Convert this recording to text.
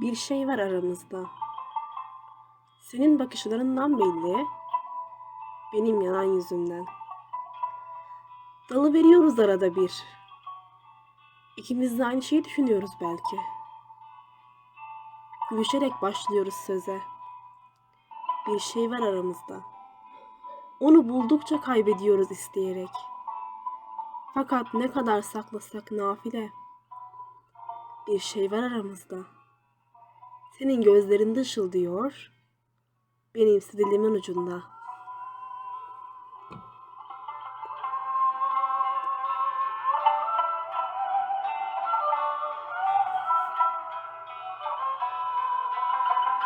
Bir şey var aramızda. Senin bakışlarından belli, benim yalan yüzümden. Dalı veriyoruz arada bir. İkimiz de aynı şeyi düşünüyoruz belki. Gülüşerek başlıyoruz söze. Bir şey var aramızda. Onu buldukça kaybediyoruz isteyerek. Fakat ne kadar saklasak nafile. Bir şey var aramızda. Senin gözlerinde ışıldıyor, benimsi dilimin ucunda.